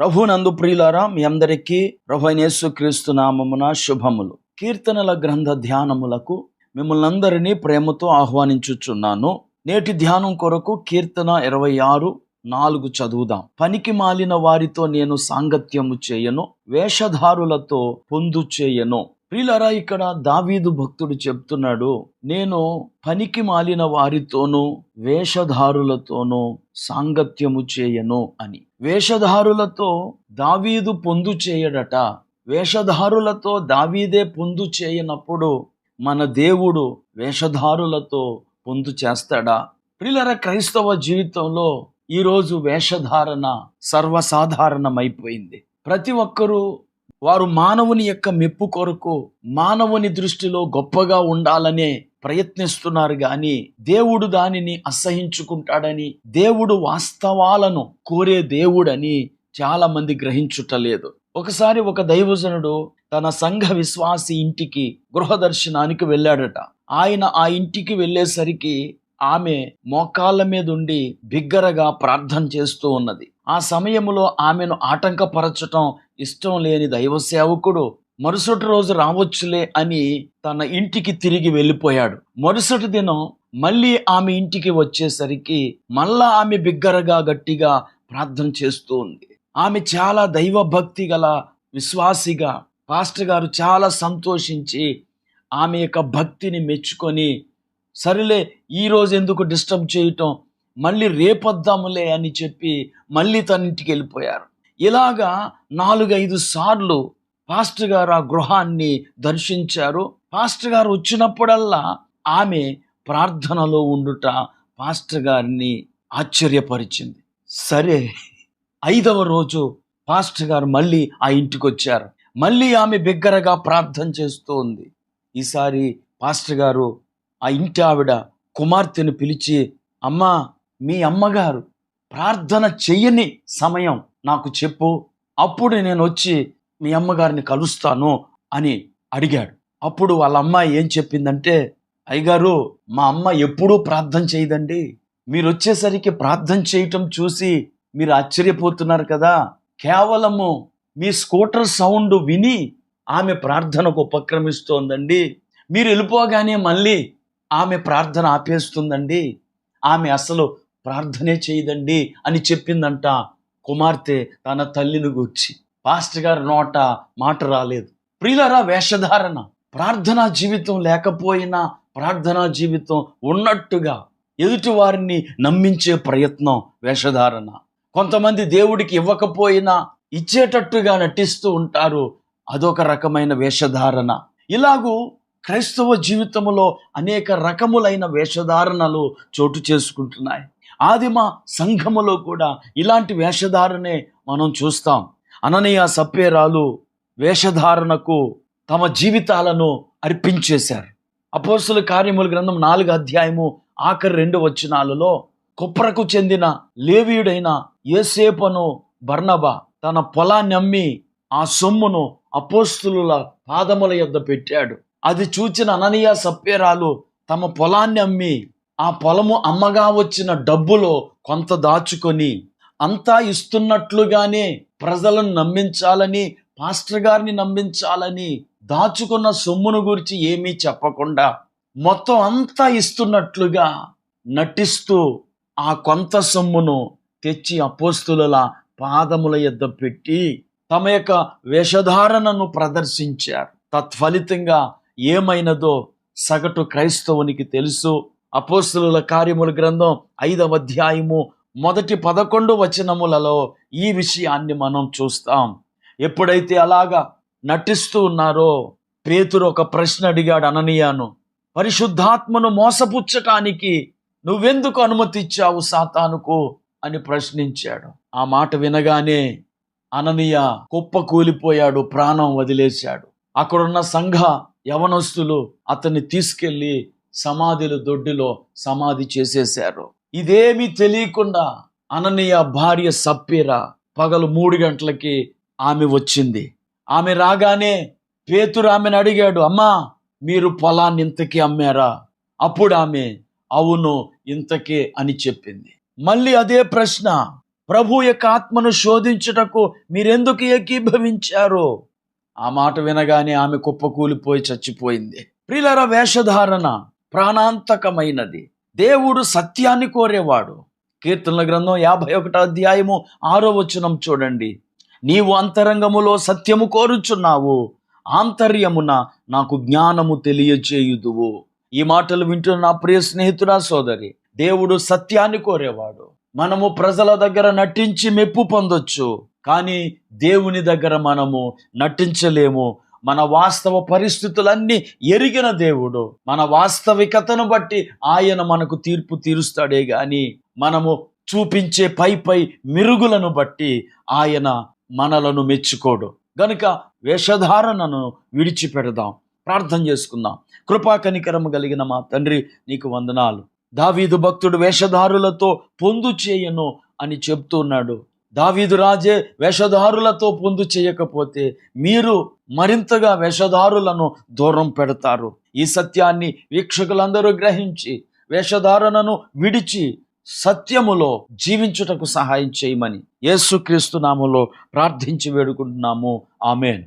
ప్రభునందు ప్రియులారా మీ అందరికీ ప్రభు క్రీస్తు నామమున శుభములు. కీర్తనల గ్రంథ ధ్యానములకు మిమ్మల్ని అందరినీ ప్రేమతో ఆహ్వానించుచున్నాను. నేటి ధ్యానం కొరకు కీర్తన ఇరవై ఆరు నాలుగు చదువుదాం. పనికి మాలిన వారితో నేను సాంగత్యము చేయను వేషధారులతో పొందు చేయను. ప్రియులరా ఇక్కడ దావీదు భక్తుడు చెప్తున్నాడు నేను పనికి మాలిన వారితోనూ వేషధారులతోనూ సాంగత్యము చేయను అని. వేషధారులతో దావీదు పొందు చేయడట. వేషధారులతో దావీదే పొందు చేయనప్పుడు మన దేవుడు వేషధారులతో పొందు చేస్తాడా? ప్రిలర క్రైస్తవ జీవితంలో ఈరోజు వేషధారణ సర్వసాధారణమైపోయింది. ప్రతి ఒక్కరూ వారు మానవుని యొక్క మెప్పు కొరకు మానవుని దృష్టిలో గొప్పగా ఉండాలనే ప్రయత్నిస్తున్నారు కానీ దేవుడు దానిని అసహించుకుంటాడని దేవుడు వాస్తవాలను కోరే దేవుడని చాలా మంది గ్రహించుటలేదు. ఒకసారి ఒక దైవజనుడు తన సంఘ విశ్వాసి ఇంటికి గృహ దర్శనానికి వెళ్ళాడట. ఆయన ఆ ఇంటికి వెళ్ళేసరికి ఆమె మోకాళ్ళ మీద ఉండి బిగ్గరగా ప్రార్థన చేస్తూ ఉన్నది. ఆ సమయంలో ఆమెను ఆటంకపరచటం ఇష్టం లేని దైవ సేవకుడు మరుసటి రోజు రావచ్చులే అని తన ఇంటికి తిరిగి వెళ్ళిపోయాడు. మరుసటి దినం మళ్ళీ ఆమె ఇంటికి వచ్చేసరికి మళ్ళా ఆమె బిగ్గరగా గట్టిగా ప్రార్థన చేస్తూ ఉంది. ఆమె చాలా దైవభక్తి గల విశ్వాసిగా పాస్టర్ గారు చాలా సంతోషించి ఆమె యొక్క భక్తిని మెచ్చుకొని సరేలే ఈరోజు ఎందుకు డిస్టర్బ్ చేయటం మళ్ళీ రేపొద్దాములే అని చెప్పి మళ్ళీ తన ఇంటికి వెళ్ళిపోయారు. ఇలాగా నాలుగైదు సార్లు పాస్టర్ గారు ఆ గృహాన్ని దర్శించారు. పాస్టర్ గారు వచ్చినప్పుడల్లా ఆమె ప్రార్థనలో ఉండుట పాస్టర్ గారిని ఆశ్చర్యపరిచింది. సరే ఐదవ రోజు పాస్టర్ గారు మళ్ళీ ఆ ఇంటికి వచ్చారు మళ్ళీ ఆమె బిగ్గరగా ప్రార్థన చేస్తూ ఉంది ఈసారి పాస్టర్ గారు ఆ ఇంటి ఆవిడ కుమార్తెను పిలిచి అమ్మా మీ అమ్మగారు ప్రార్థన చెయ్యని సమయం నాకు చెప్పు అప్పుడు నేను వచ్చి మీ అమ్మగారిని కలుస్తాను అని అడిగాడు. అప్పుడు వాళ్ళ అమ్మాయి ఏం చెప్పిందంటే అయ్యగారు మా అమ్మ ఎప్పుడూ ప్రార్థన చేయదండి. మీరు వచ్చేసరికి ప్రార్థన చేయటం చూసి మీరు ఆశ్చర్యపోతున్నారు కదా. కేవలము మీ స్కూటర్ సౌండ్ విని ఆమె ప్రార్థనకు ఉపక్రమిస్తోందండి. మీరు వెళ్ళిపోగానే మళ్ళీ ఆమె ప్రార్థన ఆపేస్తుందండి. ఆమె అసలు ప్రార్థనే చేయదండి అని చెప్పిందంట కుమార్తె తన తల్లిని గూర్చి పాస్టర్ గారి నోట మాట రాలేదు. ప్రియులరా వేషధారణ ప్రార్థనా జీవితం లేకపోయినా ప్రార్థనా జీవితం ఉన్నట్టుగా ఎదుటి వారిని నమ్మించే ప్రయత్నం వేషధారణ. కొంతమంది దేవుడికి ఇవ్వకపోయినా ఇచ్చేటట్టుగా నటిస్తూ ఉంటారు అదొక రకమైన వేషధారణ. ఇలాగూ క్రైస్తవ జీవితంలో అనేక రకములైన వేషధారణలు చోటు చేసుకుంటున్నాయి. ఆదిమ సంఘములో కూడా ఇలాంటి వేషధారణే మనం చూస్తాం. అననీయ సప్పేరాలు వేషధారణకు తమ జీవితాలను అర్పించేశారు. అపోస్తుల కార్యముల గ్రంథం నాలుగు అధ్యాయము ఆఖరి రెండు వచనాలలో కుప్రకు చెందిన లేవీయుడైన ఏసేపను బర్నబా తన పొలాన్ని అమ్మి ఆ సొమ్మును అపోస్తుల పాదముల యొద్ద పెట్టాడు. అది చూచిన అననీయ సప్పేరాలు తమ పొలాన్ని అమ్మి ఆ పొలము అమ్మగా వచ్చిన డబ్బులో కొంత దాచుకొని అంతా ఇస్తున్నట్లుగానే ప్రజలను నమ్మించాలని పాస్టర్ గారిని నమ్మించాలని దాచుకున్న సొమ్మును గురించి ఏమీ చెప్పకుండా మొత్తం అంతా ఇస్తున్నట్లుగా నటిస్తూ ఆ కొంత సొమ్మును తెచ్చి అపోస్తుల పాదముల యొద్ద పెట్టి తమ యొక్క వేషధారణను ప్రదర్శించారు. తత్ఫలితంగా ఏమైనదో సగటు క్రైస్తవునికి తెలుసు. అపోస్తుల కార్యముల గ్రంథం ఐదవ అధ్యాయము మొదటి పదకొండు వచనములలో ఈ విషయాన్ని మనం చూస్తాం. ఎప్పుడైతే అలాగా నటిస్తూ ఉన్నారో పేతురు ఒక ప్రశ్న అడిగాడు అననీయాను పరిశుద్ధాత్మను మోసపుచ్చటానికి నువ్వెందుకు అనుమతిచ్చావు సాతానుకు? అని ప్రశ్నించాడు. ఆ మాట వినగానే అననీయ కుప్ప కూలిపోయాడు ప్రాణం వదిలేశాడు. అక్కడున్న సంఘ యవనస్తులు అతన్ని తీసుకెళ్ళి సమాధుల దొడ్డిలో సమాధి చేసేశారు. ఇదేమీ తెలియకుండా అననీయ భార్య సప్పీర పగలు మూడు గంటలకి ఆమె వచ్చింది. ఆమె రాగానే పేతురు ఆమెను అడిగాడు అమ్మా మీరు పొలాన్ని ఇంతకీ అమ్మారా? అప్పుడు ఆమె అవును ఇంతకే అని చెప్పింది. మళ్ళీ అదే ప్రశ్న ప్రభు యొక్క ఆత్మను శోధించుటకు మీరెందుకు ఏకీభవించారు? ఆ మాట వినగానే ఆమె కుప్పకూలిపోయి చచ్చిపోయింది. ప్రిలర వేషధారణ. ప్రాణాంతకమైనది. దేవుడు సత్యాన్ని కోరేవాడు. కీర్తనల గ్రంథం యాభై ఒకటో అధ్యాయము ఆరో వచనం చూడండి. నీవు అంతరంగములో సత్యము కోరుచున్నావు. ఆంతర్యమున నాకు జ్ఞానము తెలియచేయుదువు. ఈ మాటలు వింటున్న నా ప్రియ స్నేహితుడా సోదరి దేవుడు సత్యాన్ని కోరేవాడు. మనము ప్రజల దగ్గర నటించి మెప్పు పొందొచ్చు. కానీ దేవుని దగ్గర మనము నటించలేము. మన వాస్తవ పరిస్థితులన్నీ ఎరిగిన దేవుడు. మన వాస్తవికతను బట్టి ఆయన మనకు తీర్పు తీరుస్తాడే గాని మనము చూపించే పై పై మెరుగులను బట్టి ఆయన మనలను మెచ్చుకోడు. గనుక వేషధారణను విడిచిపెడదాం. ప్రార్థన చేసుకుందాం. కృపా కనికరము కలిగిన మా తండ్రి నీకు వందనాలు. దావీదు భక్తుడు వేషధారులతో పొందు చేయను అని చెప్తున్నాడు. దావీదు రాజే వేషధారులతో పొందు చేయకపోతే మీరు మరింతగా వేషధారులను దూరం పెడతారు. ఈ సత్యాన్ని వీక్షకులందరూ గ్రహించి వేషధారణను విడిచి సత్యములో జీవించుటకు సహాయం చేయమని యేసుక్రీస్తు నామములో ప్రార్థించి వేడుకుంటున్నాము. ఆమెన్.